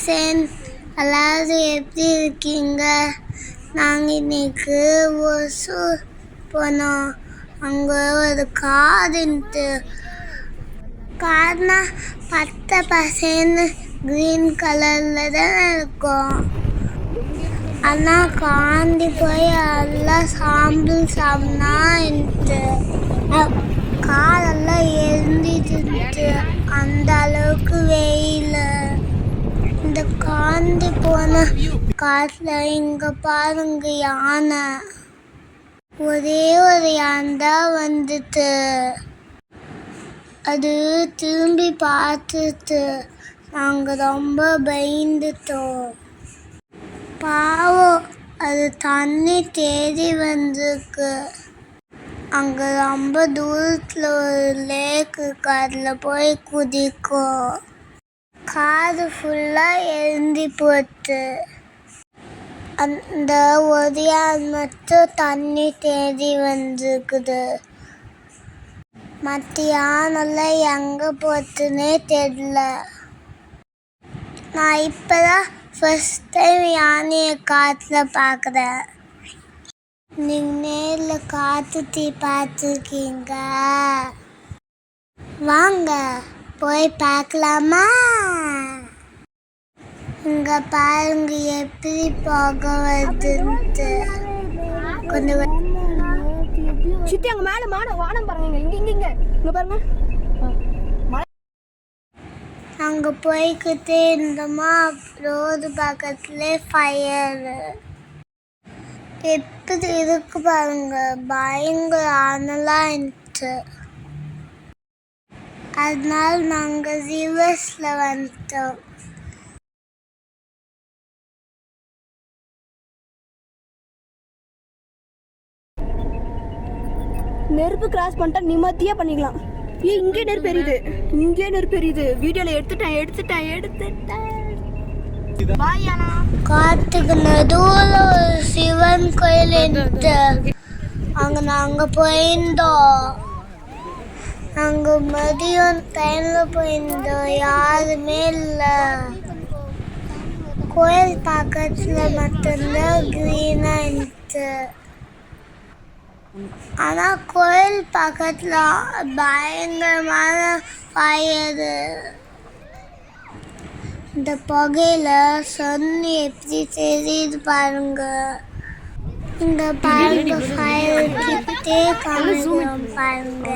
சேன் எல்லாரும் எப்படி இருக்கீங்க? நாங்கள் இன்னைக்கு ஒசூர் போனோம். அங்கே ஒரு காருன்ட்டு கார்னா பச்சை பசேன்னு க்ரீன் கலரில் தான் இருக்கும். ஆனால் காந்தி போய் எல்லாம் சாம்பல் சாப்பினா காலெல்லாம் எழுந்திட்டு அந்த அளவுக்கு வெயில். இந்த காந்தி போன காட்டில் இங்கே பாருங்க யானை. ஒரே ஒரு யானை தான் வந்துட்டு. அது திரும்பி பார்த்துட்டு நாங்கள் ரொம்ப பயந்துட்டோம். பாவம் அது தண்ணி தேடி வந்திருக்கு. அங்கே ரொம்ப தூரத்தில் ஒரு லேக்கு இருக்கு அதில் போய் குதிக்கும் காது ஃபுல்லாக எழுந்தி போச்சு அந்த ஒதியால் மட்டும் தண்ணி தேடி வந்திருக்குது. மற்ற யானெல்லாம் எங்கே போச்சுன்னே தெரியல. நான் இப்போ தான் ஃபஸ்ட் டைம் யானையை காற்றுல பார்க்குறேன் நீங்கள் நேரில் காற்று தீ பார்த்துருக்கீங்க. வாங்க போய் பார்க்கலாமா? இங்கே பாருங்க எப்படி போக வருதுன்ட்டு. கொஞ்சம் சித்தி அங்க மேல மானம் வானம் பாருங்க இங்க இங்க இங்க. இங்க பாருங்க. அங்கே போய்கிட்டே இருந்தோமா ரோடு பக்கத்துலேயே ஃபயர் எப்படி இருக்கு பாருங்க பயங்கர அனலாக இருந்துச்சு. அதனால நாங்கள் ரிவர்ஸில் வந்துட்டோம். நெருப்பு கிராஸ் பண்ணிட்டா நிம்மதியா பண்ணிக்கலாம். ஏய் இங்கே நெருப்பு எரியுது. இங்கே நெருப்பு எரியுது. வீடியோல எடுத்துட்டேன் எடுத்துட்டேன் எடுத்துட்டேன். பாய் அண்ணா. காட்டுக்கு நடுவில் ஒரு சிவன் கோயில் இருந்துச்சு அங்கே நாங்கள் போயிருந்தோம் நாங்கள் மதியம் டைமில் போயிருந்தோம் யாருமே இல்லை. கோயில் பக்கத்தில் மட்டும்தான் க்ரீனாக இருந்துச்சு. ஆனால் கோயில் பக்கத்தில் பயங்கரமான ஃபயரு இந்த புகையில சொன்னி எப்படி தெரியுது பாருங்க. இந்த பாருங்க ஃபயர் கிட்டே காமிக்கிறோம் பாருங்க.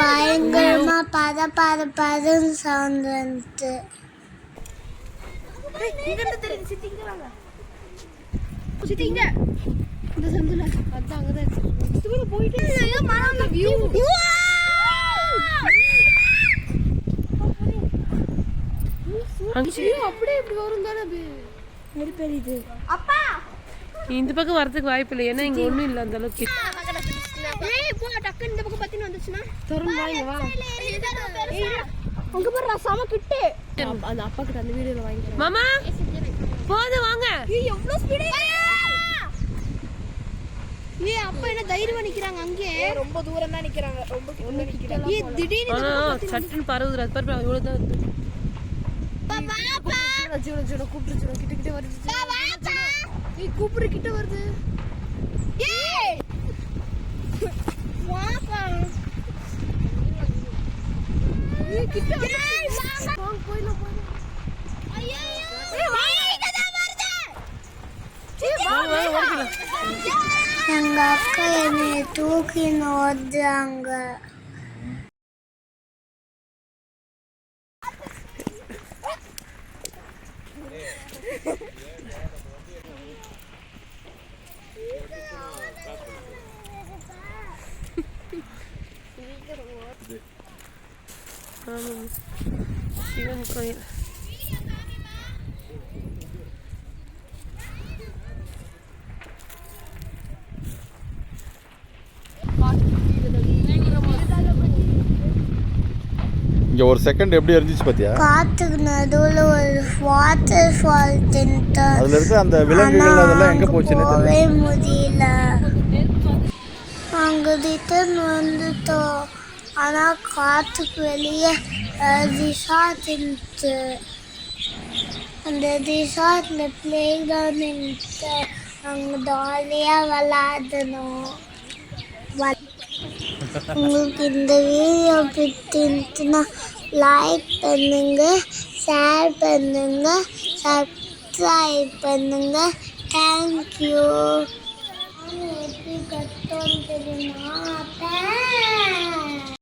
பயங்கரமா பத பத பதன்னு சவுண்ட் வந்துட்டு சித்திங்க இந்த சந்துல அதான் அங்கதான் இருக்கு சித்தி போயிட்டு மரம் வியூ அப்படியே இப்படி வரும் தானே அது அப்பா இந்த பக்கம் வரதுக்கு வாய்ப்பு இல்லை. ஏன்னா இங்க ஒண்ணும் இல்லை அந்த அளவுக்கு. ஏய் போ டக்குன்னு இந்த பக்கம் பத்தின வந்துச்சுன்னா. தரும் வாங்க வா. அங்க பாரு சம கிட்டே. அந்த அப்பா கிட்ட அந்த வீடியோல வாங்கி மாமா போதும் வாங்க. ஏய் எவ்வளவு ஸ்பீடு ஏய் அப்பா என்ன தைரியமா நிக்கறாங்க அங்கே. ரொம்ப தூரம் தான் நிக்கறாங்க. ரொம்ப நிக்கறாங்க. ஏய் திடீர்னு ஆனா சட்டுன்னு பரவுது அது பாரு இவ்வளவு தான் இருக்கு. ஜீவன ஜீவன கூப்பிட்டு ஜீவன கிட்ட கிட்ட வருது ஏய் கூப்பிடு கிட்ட வருது. ஏய்! வாப்பா ஏய் கிட்ட போயிடலாம் போயிடலாம். ஐயோ எங்க அக்கா என்னை தூக்கி ஓடுறாங்க ஆமாம் சிவன் கோயில் இங்கே ஒரு செகண்ட் எப்படி இருந்துச்சு பார்த்தியா காத்துக்கு நடுவில் ஒரு வாட்டர் ஃபால் தின்ட்டு அதில் இருக்க அந்த விலங்குகள் அதெல்லாம் எங்கே போச்சுன்னு தெரியல முடியல. அங்கே ரிட்டர்ன் வந்துட்டோம். ஆனால் காற்றுக்கு வெளியே திஷா தின்ட்டு. அந்த ரிசார்ட்ல பிளே கிரவுண்ட் அங்கே ஜாலியாக விளாடணும் உங்களுக்கு இந்த வீடியோ பிடிச்சிருந்துச்சுன்னா லைக் பண்ணுங்க ஷேர் பண்ணுங்க சப்ஸ்கிரைப் பண்ணுங்க. தேங்க்யூ எப்படி கட்டோன்னு தெரியுமா